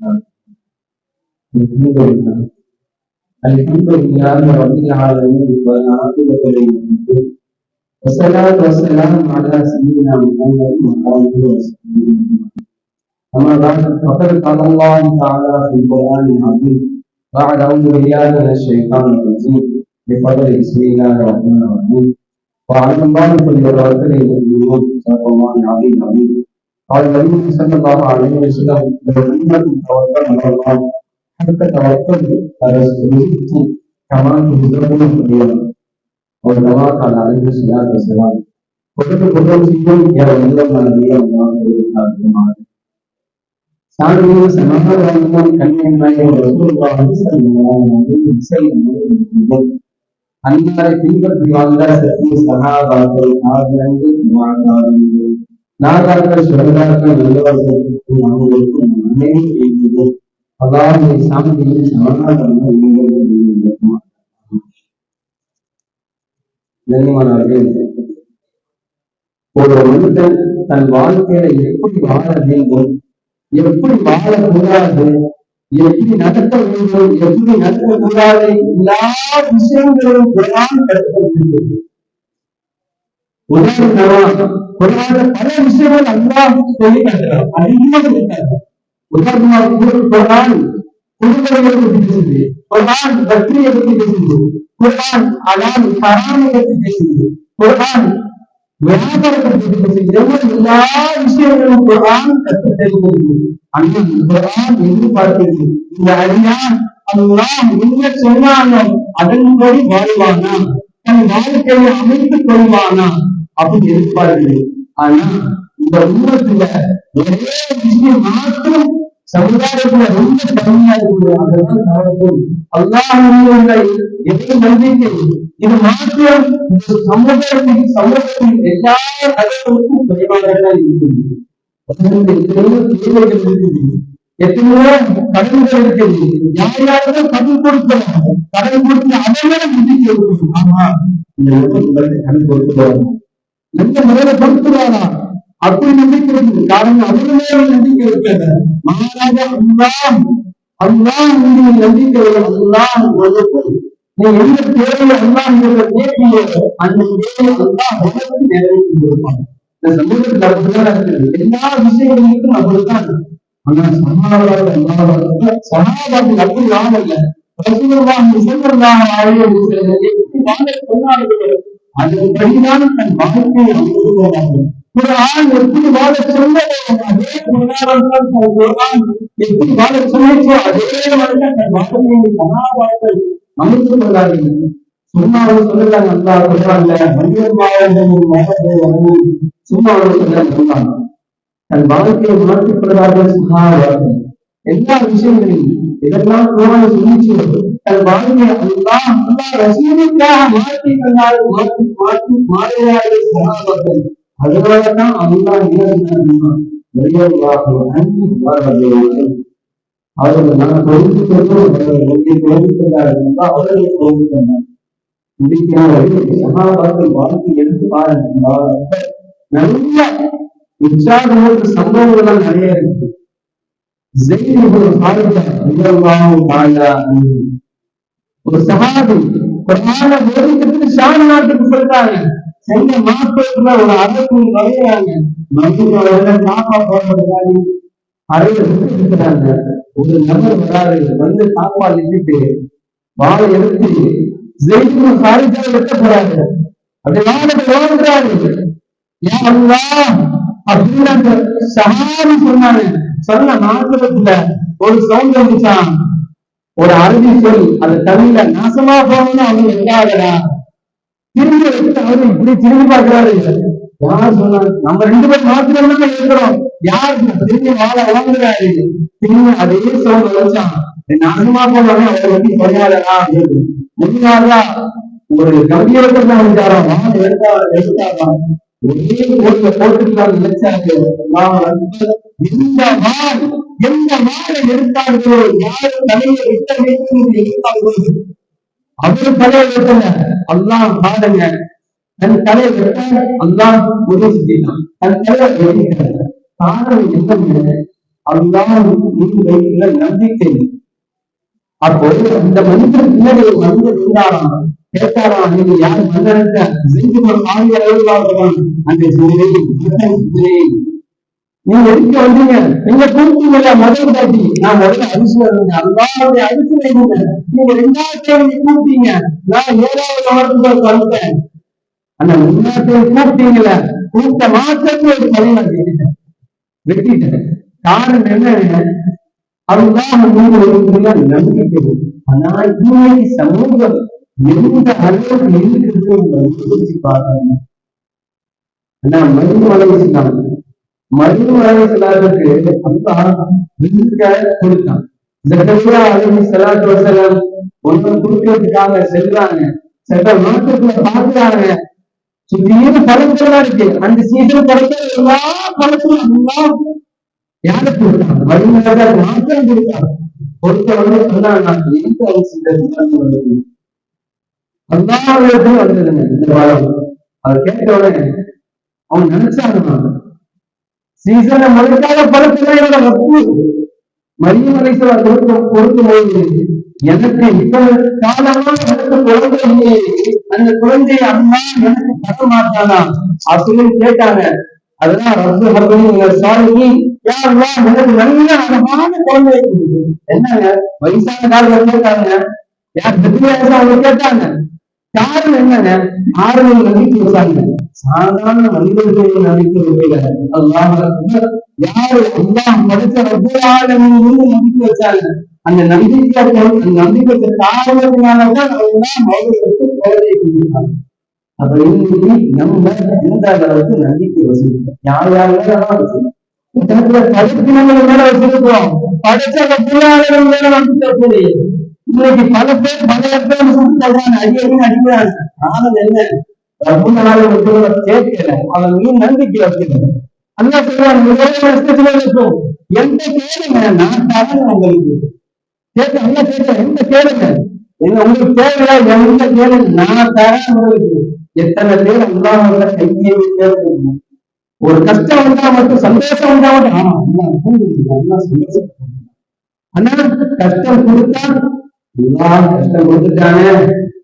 الحمد لله الحمد لله رب العالمين. والعاقبة للمتقين والصلاة والسلام على سيدنا محمد وعلى آله وصحبه أجمعين أما بعد فقد قال الله تعالى في القرآن العظيم بعد أعوذ بالله من الشيطان الرجيم بفضل بسم الله الرحمن الرحيم وعلى الله فليتوكل المؤمنون صدق الله العظيم العظيم قال النبي صلى الله عليه وسلم لو انكم توكلتم على الله حتى توكلوا على رزقكم كما تهزمون اليوم او كما قال عليه الصلاه والسلام పొద్దు పొద్దుకు యా వందల మంది అమ్మాయి సాగు సమాధానం కన్యమ్మాయి అందరి పిల్లలు అందరి సహాబాలు మాట్లాడి அலைஹி வஸல்லம் அன்னாரை பின்பற்றி வாழ்ந்த நாதாக்கள் சுரந்தாக்கள் நல்லவர்களுக்கு அவர்களுக்கு அனைவரும் செய்கிறோம் அல்லாஹ்வை சாந்தியில் சமாதானமும் கண்ணியமானவர்கள் ஒரு மனிதன் தன் வாழ்க்கையில எப்படி வாழ வேண்டும்? எப்படி வாழக்கூடாது எப்படி நடத்த வேண்டும்? எப்படி நடக்கக்கூடாது? எல்லா விஷயங்களும் கற்றுக் கொண்டிருக்கிறது கற்றுக்கொண்டிருக்கிறது உதாரணமா குரான பல விஷயங்கள் அல்லாஹ் சொல்லி காட்டுறான் அதிகமாக இருக்காது உதாரணமா குரான் குடும்பங்களை பற்றி பேசுது குரான் பக்தியை பற்றி பேசுது குரான் அலால் ஹராமை பற்றி பேசுது குரான் எல்லா விஷயங்களும் குரான் கற்றுத் தருகிறது ஆனால் குரான் எதிர்பார்க்கிறது இந்த என்ன அதன்படி வாழ்வானா தன் வாழ்க்கையை அமைத்துக் கொள்வானா அப்படின்னு எதிர்பார்க்கிறது ஆனா இந்த உண்மத்துல ஒரே விஷயம் மாத்திரம் சமுதாயத்துல ரொம்ப கம்மியா இருக்குது. அதுதான் நடக்கும் அல்லாஹ் எதை நம்பிக்கை இது மாத்திரம் இந்த சமுதாயத்தின் சமூகத்தின் எல்லா குறைவாக இருக்குது. எத்தனையோ தேவைகள் இருக்குது. எத்தனையோ கடன்கள் இருக்குது. கடன் கொடுக்கலாம் கடன் கொடுத்து ஆமா. இந்த எந்த முறையில கொடுத்துருவாரா அப்படி நம்பிக்கிறது காரணம் அவரு மேல நம்பிக்கை இருக்கிறது மகாராஜா அல்லாம் அல்லாம் உங்களுடைய நம்பிக்கை அல்லாம் உலகம் நீ எந்த தேவையை அல்லாம் என்ற கேட்கியோ அந்த தேவையை அல்லாம் உலகத்துக்கு நிறைவேற்றி கொடுப்பாங்க இந்த சமூகத்தில் அப்படிதான் இருக்குது எல்லா விஷயங்களுக்கும் அப்படித்தான் ஆனா சமாதான சமாதானம் அப்படி ஆகல ரசூலுல்லாஹி சொன்னார்கள் அதன்படிதான் தன் வாழ்க்கையை அமைத்துள்ளார்கள் குர்ஆன் எப்படி வாழ அதே குர்ஆன் எப்படி வாழ சொன்னதோ அதே மாதிரி தன் வாழ்க்கையை சமாதானத்தை அமைத்துக் கொண்டார்கள் சும்மா அவர் சொல்லலாம் அல்லாஹ் குர்ஆன்ல மனிதர் வாழ்வும் மகத்தை சும்மா அவர் தன் வாழ்க்கையை மாற்றிக் கொள்வார்கள் சுகாதாரம் எல்லா விஷயங்களையும் இதெல்லாம் சொல்லிச்சு தன் வாழ்க்கையை அல்லாஹ் அல்லாஹ் ரசூலுக்காக மாற்றி கொண்டார் மாற்றி மாற்றி மாறினார்கள் சகாபாக்கள் அதனாலதான் அல்லாஹ் என்ன வெளியாக அன்பு வாழ்வார்கள் அவர்கள் நான் பொறுத்து கொண்டு எங்கே பொறுத்து கொண்டார்கள் என்றால் அவர்களை பொறுத்து கொண்டார் முடிக்கிறார்கள் சகாபாக்கள் வாழ்க்கை எடுத்து பாருங்க நல்ல உற்சாகமூட்டு சம்பவங்கள் நிறைய இருக்கு ஒரு சகாபி குரான போதிக்கிறதுக்கு ஷான் நாட்டுக்கு சொல்றாங்க சென்னை மாசத்துல ஒரு அரசு நுழையிறாங்க மனிதர்கள் காப்பா போடுறதுக்காக அறையில இருக்கிறாங்க. ஒரு நபர் வராது வந்து காப்பா நின்றுட்டு வாழை எடுத்து ஜெயிக்கும் சாரிஜால வெட்ட போறாங்க. அப்படி வாழை ஓடுறாரு அப்படின்னு அந்த சகாரி சொன்னாரு. சொன்ன மாத்திரத்துல ஒரு சவுண்ட் வந்துச்சான் ஒரு அறுதி சொல் அது தமிழ்ல நாசமா போனோம்னு அவங்க எங்காகடா திரும்பி எடுத்து அவரு இப்படி திரும்பி பார்க்கிறாரு. யார் சொன்னாங்க நம்ம ரெண்டு பேரும் மாத்திரம் தான் இருக்கிறோம் யார் திரும்பி வாழ வளர்ந்துறாரு திரும்பி அதே சவுண்ட் வச்சான் நாசமா போனாலும் அவரை பத்தி சொன்னாரா முன்னாளா ஒரு கம்பீரத்தை தான் வந்தாரா வாழ எடுத்தா எடுத்தாராம் ஒரே போட்டு போட்டுக்கலாம் நினைச்சாங்க எந்த நாளை எடுத்தார்களோ யார் தலையை விட்ட வேண்டும் எடுத்தார்களோ. அவர் தலையை வெட்டல பாருங்க. தன் தலையை வெட்ட அல்லாம் உதவி செஞ்சான் தன் தலையை வெட்டிக்கிறார் காரணம் என்ன? அல்லாம் நீங்க வைக்கிற நம்பிக்கை. அப்போ இந்த மனிதன் பின்னாடி ஒரு மனிதன் இருந்தாராம். கேட்டாராம் நீங்க யார் மன்னனுக்கு செஞ்சு ஒரு சாமி அளவுக்கு அந்த நீங்க எதுக்கு வந்தீங்க? நீங்க கூப்பிட்டீங்கல்ல முதல் தாட்டி நான் முதல்ல அரிசி இருந்தேன் அல்லாவுடைய அரிசி இருந்தேன் நீங்க ரெண்டாவது டைம் கூப்பிட்டீங்க. நான் ஏழாவது வாரத்துக்கு வந்துட்டேன். அந்த முன்னாடி கூப்பிட்டீங்கல்ல கூப்பிட்ட மாற்றத்துல ஒரு பணி நான் கேட்டுட்டேன் வெட்டிட்டேன். காரணம் என்ன? அதுதான் மீது இருக்கிற நம்பிக்கை. ஆனா இன்னைக்கு சமூகம் எந்த அளவுக்கு இருக்கிறது யோசிச்சு பாருங்க ஆனா மருமலை இஸ்லாம் மருமலை செலாத்துக்கு அல்லாஹ் ரிஸ்க கொடுத்தான் ஜக்கரியா அலைஹி ஸலாத்து வஸலாம் ஒன்றும் கொடுக்கிறதுக்காக செல்றாங்க சென்ற மாற்றத்துல பாக்குறாங்க சுத்தியும் பழங்கள்லாம் இருக்கு. அந்த சீசன் பழக்கம் எல்லா பழக்கமும் எல்லாம் யாருக்கு கொடுத்தாங்க? வழிமுறை மாற்றம் கொடுத்தாங்க. பொறுத்தவரை சொன்னாங்க. நான் எந்த அரசு வந்தது? அல்லாவிடத்துல வந்ததுங்க. இந்த வளம் அதை கேட்ட அவன் நினைச்சாங்க. சீசனை முழுக்காத பழக்கம் என்னோட வப்பு மரியமலைசவ கொடுக்கும் கொடுக்கும் போது எனக்கு இப்ப காலமாக எனக்கு குழந்தை இல்லையே அந்த குழந்தையை அம்மா எனக்கு தர மாட்டானா? அப்படின்னு கேட்டாங்க. அதெல்லாம் ரத்து ஹர்பனி சாமி யாரெல்லாம் எனக்கு நல்ல அழகான குழந்தை என்னங்க? வயசான காலத்துல கேட்டாங்க. யார் பெரிய அவங்க கேட்டாங்க. காரணம் என்னங்க? ஆறுதல் நம்பிக்கை வச்சாங்க. சாதாரண மனிதர்களின் நம்பிக்கை வைக்கல. அல்லாஹ் யாரு? அல்லாஹ் படைச்ச ரப்பல் மீது நம்பிக்கை வச்சாங்க. அந்த நம்பிக்கை அந்த நம்பிக்கை காரணத்தினாலதான் அவங்க குழந்தை கொடுத்தாங்க அப்ப இன்னைக்கு நம்ம எந்த அளவுக்கு நம்பிக்கை வச்சிருக்கோம். யார் யாரெல்லாம் வச்சிருக்கோம் உலகத்துல மேல வச்சிருக்கோம் படிச்ச பொருளாதாரம் மேல நம்பிக்கை இன்னைக்கு பல பேர் பல பேர் சொல்றாங்க அடிக்கிறாங்க என்ன கேட்கல அவன் மீன் நம்பிக்கை வைக்கிறான் வருஷத்துல இருக்கும் எந்த கேளுங்க நான் தரேன் உங்களுக்கு கேட்க அல்ல கேட்க எந்த கேளுங்க என்ன உங்களுக்கு தேவையா எந்த கேளுங்க நான் தரேன் உங்களுக்கு எத்தனை பேர் அல்லாஹ் கேட்கணும் ஒரு கஷ்டம் வந்தா மட்டும் சந்தோஷம் வந்தா மட்டும் ஆமா அல்லாஹ் சந்தோஷம் ஆனா கஷ்டம் கொடுத்தா கஷ்டம் கொடுத்துட்டானே?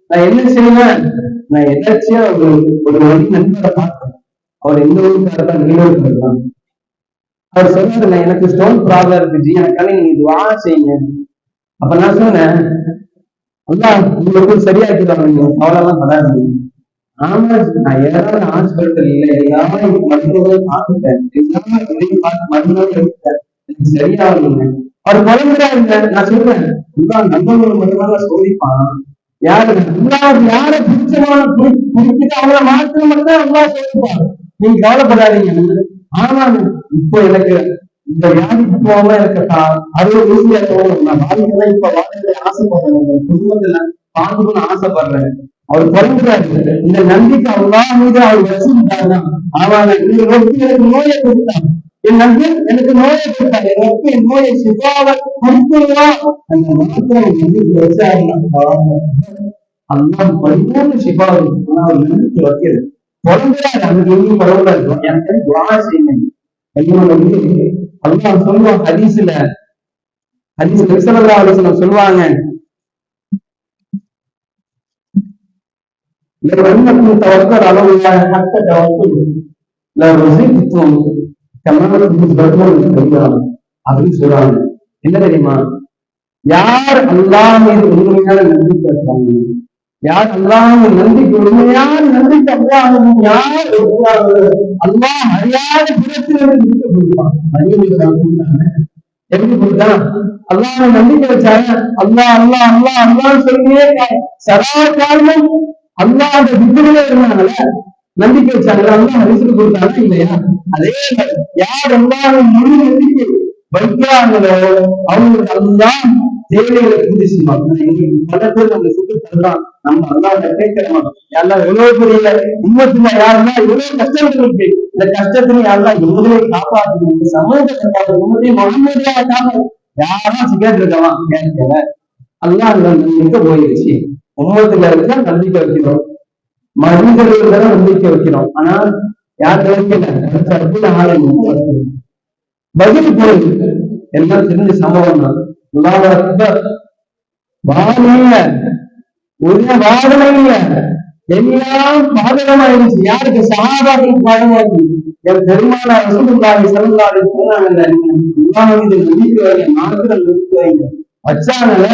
நான் என்ன செய்வேன்? நான் எதாச்சியா ஒரு ஒரு வழி நண்பரை பார்த்தேன் அவர் எந்த ஊருக்காரர் தான் நீலூருக்காரர் தான் அவர் சொன்னாரு "நான் எனக்கு ஸ்டோன் ப்ராப்ளம் இருக்கு ஜி எனக்காக நீங்க துவா செய்யுங்க. அப்ப நான் சொன்னேன் அல்லாஹ் உங்களுக்கு சரியாக்கிடுவாங்க நீங்க அவ்வளவுதான் படாது ஆமா நான் ஏதாவது ஹாஸ்பிட்டல் இல்ல எல்லாமே மருத்துவரை பார்த்துட்டேன். எல்லாமே பார்த்து மருந்துகளை எடுத்துட்டேன். எனக்கு சரியாகலைங்க அவர் குழந்தையா இல்ல நான் சொல்றேன் இதான் நண்பர்கள் மட்டும்தான் சோதிப்பான். யாரு எல்லாரும் யார பிடிச்சமான பிடிச்சிட்டு அவங்கள மாற்றம் மட்டும்தான் தான் அல்லாஹ் சோதிப்பான் நீங்க கவலைப்படாதீங்க ஆனா இப்போ எனக்கு இந்த வியாதிக்கு போகாம எனக்கு அது அறுபது வயசுல போகணும் நான் வாழ்க்கையில இப்ப வாழ்க்கையில ஆசைப்படுறேன் குடும்பத்துல பார்க்கணும்னு ஆசைப்படுறேன். அவர் பிறந்தாரு இந்த நம்பிக்கை அல்லா மீது அவர் வச்சிருந்தாங்க அவன் இந்த நோக்கி நோயை கொடுத்தான். என் நம்பி எனக்கு நோயை கொடுத்தாங்க என் நோக்கி என் நோயை சிவாவை கொடுத்துருவா அந்த மாத்திரை நம்பிக்கை வச்சாருன்னா அல்லாஹ் பரிபூர்ண சிவாவை அவர் நம்பிக்கை வைக்கிறது பிறந்தாரு அங்க எங்கேயும் பரவாயில்ல இருக்கும் எனக்கு துவா செய்யுங்க என்னோட வந்து அல்லாஹ் சொல்லுவான் ஹதீஸ்ல ஹதீஸ் நபிசல்லா அலிஸ்லாம் சொல்லுவாங்க لو انكم توكل على الله حق توكله لرزقتم كما رزقتم كبيرا அப்படின்னு சொல்றாங்க. என்ன தெரியுமா? யார் அல்லாஹ் மீது உண்மையான நம்பிக்கை இருக்காங்க யார் அல்லாஹ் நன்றிக்கு நம்பிக்கை உண்மையான நம்பிக்கை அல்லாஹ் யார் இருக்கிறார்களோ, அல்லாஹ் அறியாத புறத்திலிருந்து நம்பிக்கை எப்படி கொடுத்தா அல்லாஹ் நம்பிக்கை வச்சாங்க அல்லாஹ் அல்லாஹ் அல்லாஹ் அல்லாஹ் சொல்லியே சதா காலமும் அல்லாஹ் அந்த விதிலே இருந்தாங்கல்ல. நம்பிக்கை வச்சாங்களா? அவங்க ரிசுக்கு கொடுத்தாங்க இல்லையா? அதே மாதிரி யார் அல்லாஹ் முழு நம்பிக்கை வைக்கிறாங்களோ அவங்களுக்கு அதுதான் தேவைகளை பூர்த்தி செய்வாங்க. இன்னைக்கு நம்ம சுட்டு தரலாம் நம்ம அல்லாஹ் கேட்கிறோம் யாரெல்லாம் எவ்வளவு பெரிய உண்மத்துல யாருன்னா எவ்வளவு கஷ்டங்கள் இருக்கு. இந்த கஷ்டத்துல யாரெல்லாம் எவ்வளவு காப்பாற்றணும்? சமூகத்தை காப்பாற்றணும். உண்மையை முழுமையாக காப்பாற்றணும் யாரும் கேட்கல அல்லாஹ் அந்த நம்பிக்கை போயிடுச்சு உண்மத்துல இருந்தா நம்பிக்கை வைக்கிறோம் மனிதர்கள் தான் நம்பிக்கை வைக்கிறோம் ஆனா யார் வைக்கல கருத்துல பதில் போயிருக்கு எல்லாம் தெரிஞ்ச சம்பவம் தான். அல்லாஹ் அக்பர். வாழல ஒரே வாழல இல்ல. எல்லாம் பாதகமாயிருச்சு. யாருக்கு? சகாபாக்களுக்கு பாதகமாயிருச்சு. என் பெருமான ரசூலுல்லாஹி ஸல்லல்லாஹு அலைஹி சொன்னாங்கல்ல அல்லாஹ் மீது நம்பிக்கை வைங்க மாத்திரம் நம்பிக்கை வைங்க. வச்சாங்கல்ல?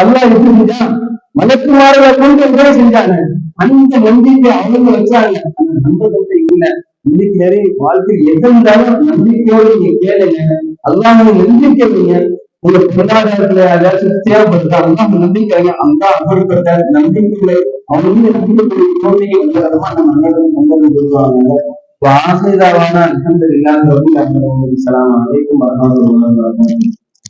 அல்லாஹ் எப்படி செஞ்சான். மலக்குமார்களை கொண்டு உதவி செஞ்சாங்க. அந்த நம்பிக்கை அவங்க வச்சாங்க. அந்த நம்பகத்தை இல்ல இன்னைக்கு நிறைய வாழ்க்கையில் எது இருந்தாலும் நம்பிக்கையோடு நீங்க கேளுங்க. அல்லாஹ் நம்பிக்கை வைங்க உங்க பொருளாதாரத்துல ஏதாச்சும் தேவைப்படுதா அந்த நம்பிக்கைங்க அந்த அல்லாஹ் அப்படிப்பட்ட நம்பிக்கைகளை அவங்க நம்பிக்கை நம்ம நல்லது சொல்லுவாங்க வாசிதாவான அலமதுல்லாஹி இல்லாத ஆலமீன் அஸ்ஸலாமு அலைக்கும் வரஹ்மத்துல்லாஹி வபரகாத்துஹு.